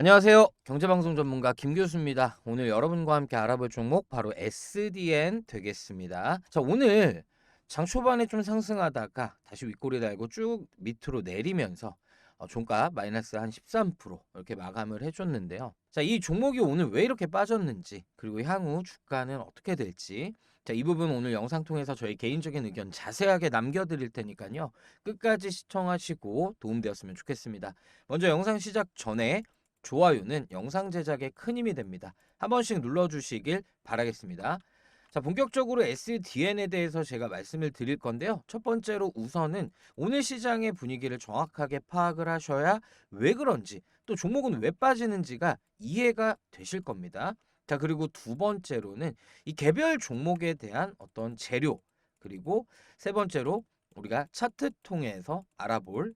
안녕하세요. 경제방송 전문가 김 교수입니다. 오늘 여러분과 함께 알아볼 종목 바로 SDN 되겠습니다. 자, 오늘 장 초반에 좀 상승하다가 다시 윗꼬리 달고 쭉 밑으로 내리면서 어, 종가 마이너스 한 13% 이렇게 마감을 해줬는데요. 자, 이 종목이 오늘 왜 이렇게 빠졌는지 그리고 향후 주가는 어떻게 될지 자, 이 부분 오늘 영상 통해서 저희 개인적인 의견 자세하게 남겨드릴 테니까요. 끝까지 시청하시고 도움되었으면 좋겠습니다. 먼저 영상 시작 전에 좋아요는 영상 제작에 큰 힘이 됩니다. 한 번씩 눌러주시길 바라겠습니다. 자, 본격적으로 SDN에 대해서 제가 말씀을 드릴 건데요. 첫 번째로 우선은 오늘 시장의 분위기를 정확하게 파악을 하셔야 왜 그런지 또 종목은 왜 빠지는지가 이해가 되실 겁니다. 자, 그리고 두 번째로는 이 개별 종목에 대한 어떤 재료 그리고 세 번째로 우리가 차트 통해서 알아볼 어,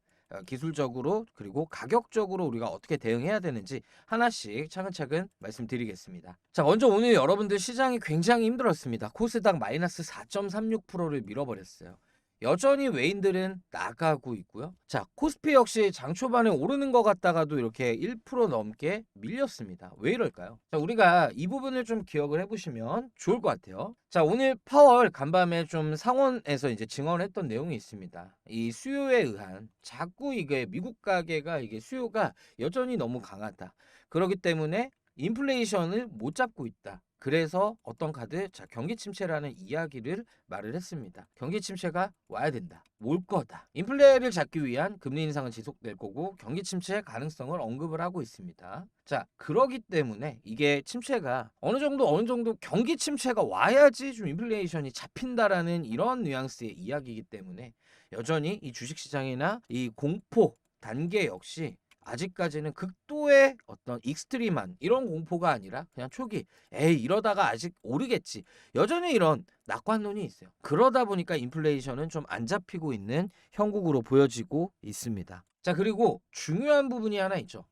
기술적으로 그리고 가격적으로 우리가 어떻게 대응해야 되는지 하나씩 차근차근 말씀드리겠습니다. 자, 먼저 오늘 여러분들 시장이 굉장히 힘들었습니다. 코스닥 마이너스 4.36%를 밀어버렸어요. 여전히 외인들은 나가고 있고요. 자, 코스피 역시 장 초반에 오르는 것 같다가도 이렇게 1% 넘게 밀렸습니다. 왜 이럴까요? 자, 우리가 이 부분을 좀 기억을 해보시면 좋을 것 같아요. 자, 오늘 파월 간밤에 좀 상원에서 이제 증언했던 내용이 있습니다. 이 수요에 의한 자꾸 이게 미국 가게가 이게 수요가 여전히 너무 강하다. 그렇기 때문에 인플레이션을 못 잡고 있다. 그래서 어떤 카드 자 경기 침체라는 이야기를 말을 했습니다. 경기 침체가 와야 된다. 올 거다. 인플레를 잡기 위한 금리 인상은 지속될 거고 경기 침체 가능성을 언급을 하고 있습니다. 자, 그러기 때문에 이게 침체가 어느 정도 어느 정도 경기 침체가 와야지 좀 인플레이션이 잡힌다라는 이런 뉘앙스의 이야기이기 때문에 여전히 이 주식 시장이나 이 공포 단계 역시 아직까지는 극도의 어떤 익스트림한 이런 공포가 아니라 그냥 초기 에이 이러다가 아직 오르겠지. 여전히 이런 낙관론이 있어요. 그러다 보니까 인플레이션은 좀 안 잡히고 있는 형국으로 보여지고 있습니다. 자 그리고 중요한 부분이 하나 있죠.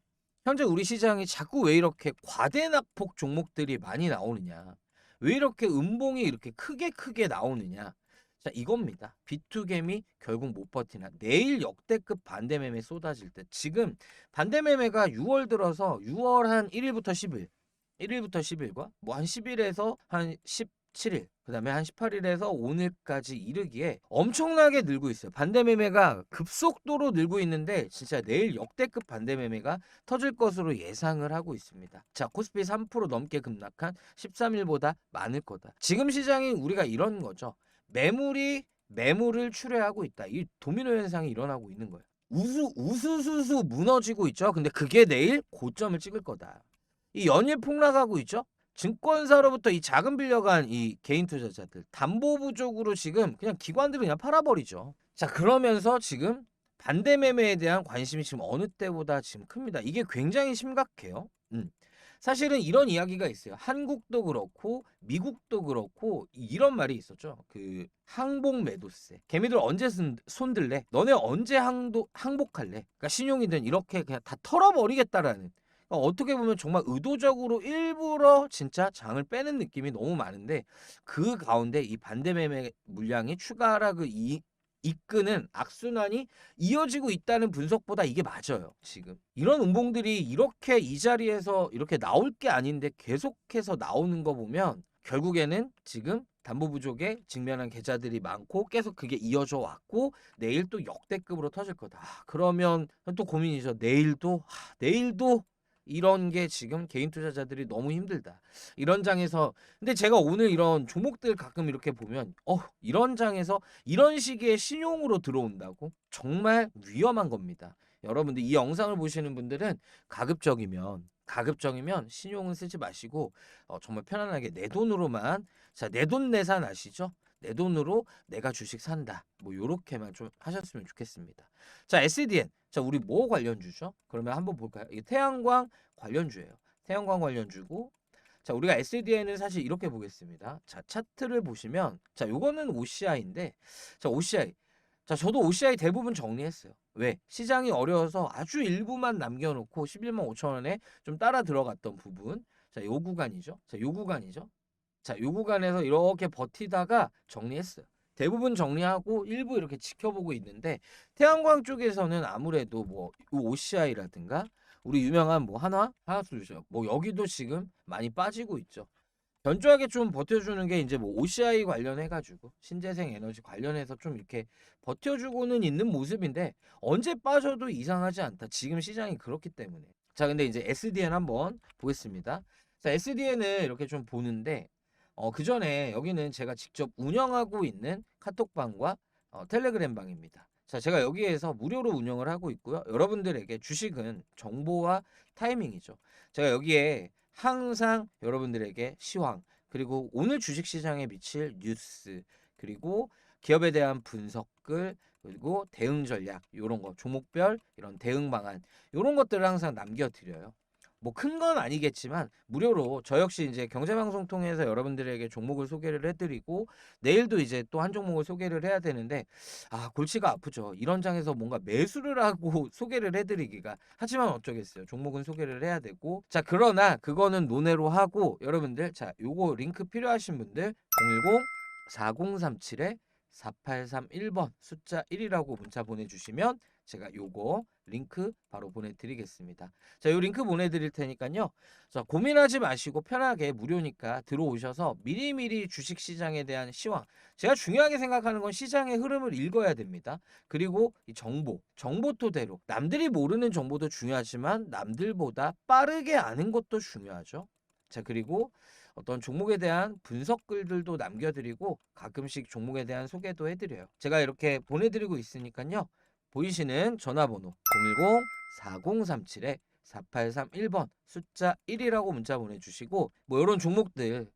현재 우리 시장이 자꾸 왜 이렇게 과대낙폭 종목들이 많이 나오느냐? 왜 이렇게 음봉이 이렇게 크게 크게 나오느냐 자 이겁니다. 비투겜이 결국 못 버티나 내일 역대급 반대 매매 쏟아질 때 지금 반대 매매가 6월 들어서 6월 한 1일부터 10일 1일부터 10일과 뭐 한 10일에서 한 17일 그 다음에 한 18일에서 오늘까지 이르기에 엄청나게 늘고 있어요. 반대 매매가 급속도로 늘고 있는데 진짜 내일 역대급 반대 매매가 터질 것으로 예상을 하고 있습니다. 자, 코스피 3% 넘게 급락한 13일보다 많을 거다. 지금 시장이 우리가 이런 거죠. 매물이 매물을 출회하고 있다. 이 도미노 현상이 일어나고 있는 거예요. 우수 우수수수 무너지고 있죠. 근데 그게 내일 고점을 찍을 거다. 이 연일 폭락하고 있죠. 증권사로부터 이 자금 빌려간 이 개인 투자자들 담보 부족으로 지금 그냥 기관들이 그냥 팔아버리죠. 자 그러면서 지금 반대 매매에 대한 관심이 지금 어느 때보다 지금 큽니다. 이게 굉장히 심각해요. 음. 사실은 이런 이야기가 있어요. 한국도 그렇고 미국도 그렇고 이런 말이 있었죠. 그 항복 매도세. 개미들 언제 손, 손들래? 너네 언제 항도, 항복할래? 그러니까 신용이든 이렇게 그냥 다 털어버리겠다라는. 그러니까 어떻게 보면 정말 의도적으로 일부러 진짜 장을 빼는 느낌이 너무 많은데 그 가운데 이 반대 매매 물량이 추가 하락을 이, 이끄는 악순환이 이어지고 있다는 분석보다 이게 맞아요. 지금 이런 운봉들이 이렇게 이 자리에서 이렇게 나올 게 아닌데 계속해서 나오는 거 보면 결국에는 지금 담보 부족에 직면한 계좌들이 많고 계속 그게 이어져 왔고 내일 또 역대급으로 터질 거다. 그러면 또 고민이죠. 내일도 하, 내일도 이런 게 지금 개인 투자자들이 너무 힘들다. 이런 장에서 근데 제가 오늘 이런 종목들 가끔 이렇게 보면 어 이런 장에서 이런 식의 신용으로 들어온다고 정말 위험한 겁니다. 여러분들 이 영상을 보시는 분들은 가급적이면 가급적이면 신용은 쓰지 마시고 어, 정말 편안하게 내 돈으로만 자 내 돈 내산 아시죠? 내 돈으로 내가 주식 산다. 뭐 요렇게만 좀 하셨으면 좋겠습니다. 자, SDN. 자, 우리 뭐 관련주죠? 그러면 한번 볼까요? 이게 태양광 관련주예요. 태양광 관련주고 자, 우리가 SDN을 사실 이렇게 보겠습니다. 자, 차트를 보시면 자, 요거는 OCI인데 자, OCI. 자, 저도 OCI 대부분 정리했어요. 왜? 시장이 어려워서 아주 일부만 남겨 놓고 11만 5천 원에 좀 따라 들어갔던 부분. 자, 요 구간이죠. 자, 요 구간이죠. 자, 요 구간에서 이렇게 버티다가 정리했어요. 대부분 정리하고 일부 이렇게 지켜보고 있는데 태양광 쪽에서는 아무래도 뭐 OCI라든가 우리 유명한 뭐 하나 하나솔루션 뭐 여기도 지금 많이 빠지고 있죠. 견조하게 좀 버텨주는 게 이제 뭐 OCI 관련해 가지고 신재생 에너지 관련해서 좀 이렇게 버텨주고는 있는 모습인데 언제 빠져도 이상하지 않다. 지금 시장이 그렇기 때문에. 자, 근데 이제 SDN 한번 보겠습니다. 자, SDN을 이렇게 좀 보는데 어, 그 전에 여기는 제가 직접 운영하고 있는 카톡방과 어, 텔레그램 방입니다. 자, 제가 여기에서 무료로 운영을 하고 있고요. 여러분들에게 주식은 정보와 타이밍이죠. 제가 여기에 항상 여러분들에게 시황, 그리고 오늘 주식 시장에 미칠 뉴스, 그리고 기업에 대한 분석글, 그리고 대응 전략, 이런 거, 종목별 이런 대응 방안, 이런 것들을 항상 남겨드려요. 뭐 큰 건 아니겠지만 무료로 저 역시 이제 경제방송 통해서 여러분들에게 종목을 소개를 해드리고 내일도 이제 또 한 종목을 소개를 해야 되는데 아 골치가 아프죠. 이런 장에서 뭔가 매수를 하고 소개를 해드리기가 하지만 어쩌겠어요. 종목은 소개를 해야 되고 자 그러나 그거는 논외로 하고 여러분들 자 요거 링크 필요하신 분들 010 4037에 4831번 숫자 1이라고 문자 보내주시면 제가 요거 링크 바로 보내드리겠습니다. 자, 요 링크 보내드릴 테니까요. 자, 고민하지 마시고 편하게 무료니까 들어오셔서 미리미리 주식 시장에 대한 시황. 제가 중요하게 생각하는 건 시장의 흐름을 읽어야 됩니다. 그리고 이 정보, 정보 토대로 남들이 모르는 정보도 중요하지만 남들보다 빠르게 아는 것도 중요하죠. 자, 그리고 어떤 종목에 대한 분석 글들도 남겨드리고 가끔씩 종목에 대한 소개도 해드려요. 제가 이렇게 보내드리고 있으니까요. 보이시는 전화번호 010-4037에 4831번 숫자 1이라고 문자 보내주시고 뭐 이런 종목들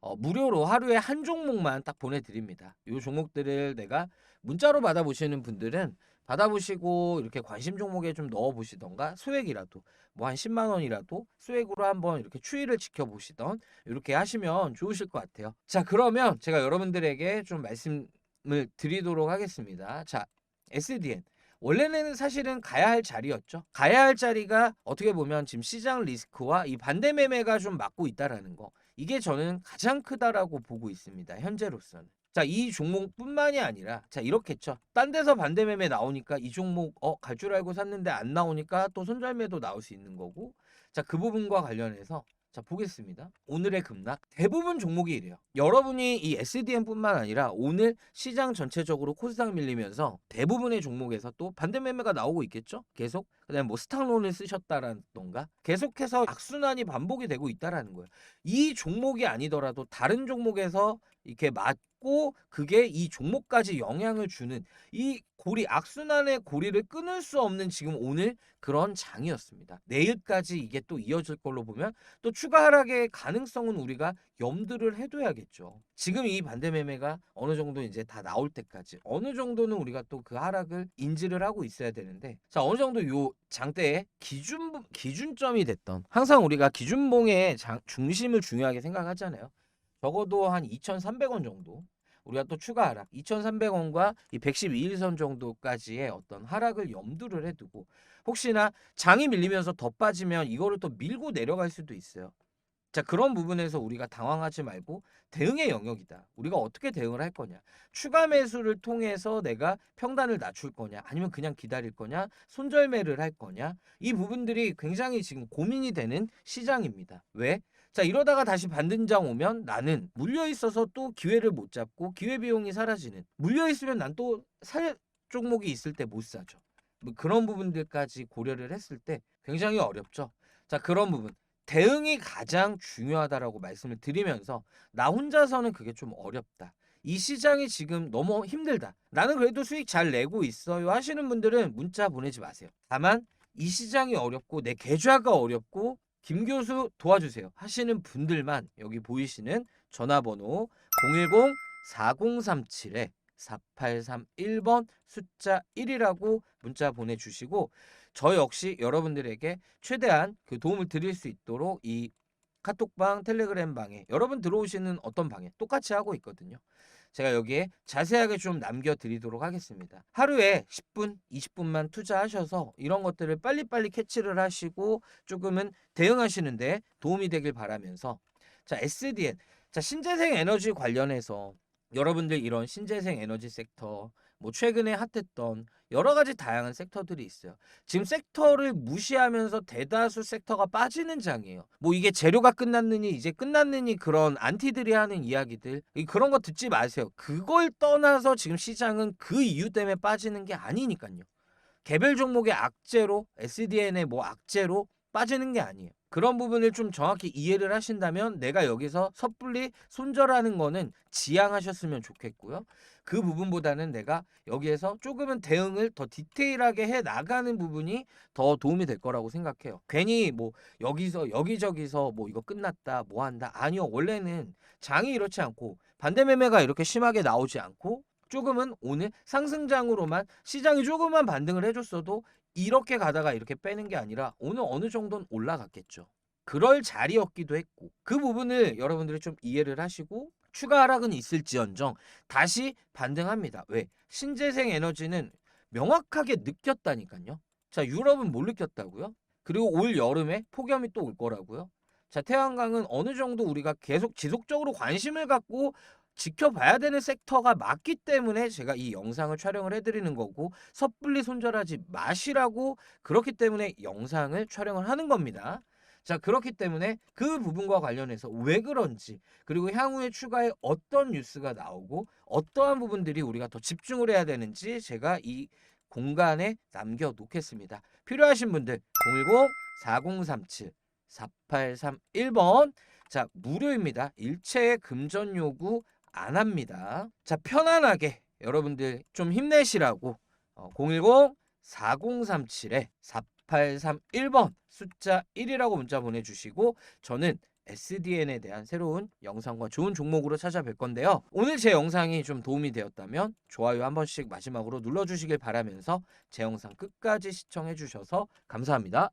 어, 무료로 하루에 한 종목만 딱 보내드립니다. 이 종목들을 내가 문자로 받아보시는 분들은 받아보시고 이렇게 관심 종목에 좀 넣어보시던가 소액이라도 뭐 한 10만 원이라도 소액으로 한번 이렇게 추이를 지켜보시던 이렇게 하시면 좋으실 것 같아요. 자 그러면 제가 여러분들에게 좀 말씀을 드리도록 하겠습니다. 자 SDN 원래는 사실은 가야 할 자리였죠. 가야 할 자리가 어떻게 보면 지금 시장 리스크와 이 반대 매매가 좀 맞고 있다라는 거. 이게 저는 가장 크다라고 보고 있습니다. 현재로서는. 자, 이 종목뿐만이 아니라 자, 이렇겠죠. 딴 데서 반대 매매 나오니까 이 종목 어, 갈 줄 알고 샀는데 안 나오니까 또 손절매도 나올 수 있는 거고. 자, 그 부분과 관련해서 자, 보겠습니다. 오늘의 급락. 대부분 종목이 이래요. 여러분이 이 SDN뿐만 아니라 오늘 시장 전체적으로 코스닥 밀리면서 대부분의 종목에서 또 반대 매매가 나오고 있겠죠? 계속. 그다음에 뭐 스탁론을 쓰셨다라던가 계속해서 악순환이 반복이 되고 있다라는 거예요. 이 종목이 아니더라도 다른 종목에서 이렇게 맞 고 그게 이 종목까지 영향을 주는 이 고리 악순환의 고리를 끊을 수 없는 지금 오늘 그런 장이었습니다. 내일까지 이게 또 이어질 걸로 보면 또 추가 하락의 가능성은 우리가 염두를 해둬야겠죠. 지금 이 반대 매매가 어느 정도 이제 다 나올 때까지 어느 정도는 우리가 또 그 하락을 인지를 하고 있어야 되는데 자 어느 정도 요 장대의 기준 기준점이 됐던 항상 우리가 기준봉의 장, 중심을 중요하게 생각하잖아요. 적어도 한 2,300원 정도 우리가 또 추가 하락 2,300원과 이 112일선 정도까지의 어떤 하락을 염두를 해두고 혹시나 장이 밀리면서 더 빠지면 이거를 또 밀고 내려갈 수도 있어요. 자 그런 부분에서 우리가 당황하지 말고 대응의 영역이다. 우리가 어떻게 대응을 할 거냐. 추가 매수를 통해서 내가 평단을 낮출 거냐 아니면 그냥 기다릴 거냐 손절매를 할 거냐 이 부분들이 굉장히 지금 고민이 되는 시장입니다. 왜? 자 이러다가 다시 반등장 오면 나는 물려 있어서 또 기회를 못 잡고 기회 비용이 사라지는 물려 있으면 난 또 살 종목이 있을 때 못 사죠. 뭐 그런 부분들까지 고려를 했을 때 굉장히 어렵죠. 자 그런 부분 대응이 가장 중요하다라고 말씀을 드리면서 나 혼자서는 그게 좀 어렵다. 이 시장이 지금 너무 힘들다. 나는 그래도 수익 잘 내고 있어요 하시는 분들은 문자 보내지 마세요. 다만 이 시장이 어렵고 내 계좌가 어렵고 김 교수 도와주세요 하시는 분들만 여기 보이시는 전화번호 010-4037에 4831번 숫자 1이라고 문자 보내주시고 저 역시 여러분들에게 최대한 그 도움을 드릴 수 있도록 이 카톡방, 텔레그램 방에 여러분 들어오시는 어떤 방에 똑같이 하고 있거든요. 제가 여기에 자세하게 좀 남겨드리도록 하겠습니다. 하루에 10분, 20분만 투자하셔서 이런 것들을 빨리빨리 캐치를 하시고 조금은 대응하시는데 도움이 되길 바라면서 자 SDN, 자 신재생 에너지 관련해서 여러분들 이런 신재생 에너지 섹터 뭐 최근에 핫했던 여러 가지 다양한 섹터들이 있어요. 지금 섹터를 무시하면서 대다수 섹터가 빠지는 장이에요. 뭐 이게 재료가 끝났느니 이제 끝났느니 그런 안티들이 하는 이야기들 이- 그런 거 듣지 마세요. 그걸 떠나서 지금 시장은 그 이유 때문에 빠지는 게 아니니까요. 개별 종목의 악재로 SDN의 뭐 악재로 빠지는 게 아니에요. 그런 부분을 좀 정확히 이해를 하신다면 내가 여기서 섣불리 손절하는 거는 지양하셨으면 좋겠고요. 그 부분보다는 내가 여기에서 조금은 대응을 더 디테일하게 해 나가는 부분이 더 도움이 될 거라고 생각해요. 괜히 뭐 여기서 여기저기서 뭐 이거 끝났다 뭐 한다 아니요 원래는 장이 이렇지 않고 반대 매매가 이렇게 심하게 나오지 않고 조금은 오늘 상승장으로만 시장이 조금만 반등을 해줬어도 이렇게 가다가 이렇게 빼는 게 아니라 오늘 어느 정도는 올라갔겠죠. 그럴 자리였기도 했고 그 부분을 여러분들이 좀 이해를 하시고 추가 하락은 있을지언정 다시 반등합니다. 왜? 신재생 에너지는 명확하게 느꼈다니까요. 자, 유럽은 못 느꼈다고요? 그리고 올 여름에 폭염이 또 올 거라고요? 자, 태양광은 어느 정도 우리가 계속 지속적으로 관심을 갖고 지켜봐야 되는 섹터가 맞기 때문에 제가 이 영상을 촬영을 해드리는 거고 섣불리 손절하지 마시라고 그렇기 때문에 영상을 촬영을 하는 겁니다. 자 그렇기 때문에 그 부분과 관련해서 왜 그런지 그리고 향후에 추가에 어떤 뉴스가 나오고 어떠한 부분들이 우리가 더 집중을 해야 되는지 제가 이 공간에 남겨놓겠습니다. 필요하신 분들 010-4037-4831번 자 무료입니다. 일체의 금전 요구 안 합니다. 자 편안하게 여러분들 좀 힘내시라고 어, 010-4037에 4831번 숫자 1이라고 문자 보내주시고 저는 SDN에 대한 새로운 영상과 좋은 종목으로 찾아뵐 건데요. 오늘 제 영상이 좀 도움이 되었다면 좋아요 한 번씩 마지막으로 눌러주시길 바라면서 제 영상 끝까지 시청해 주셔서 감사합니다.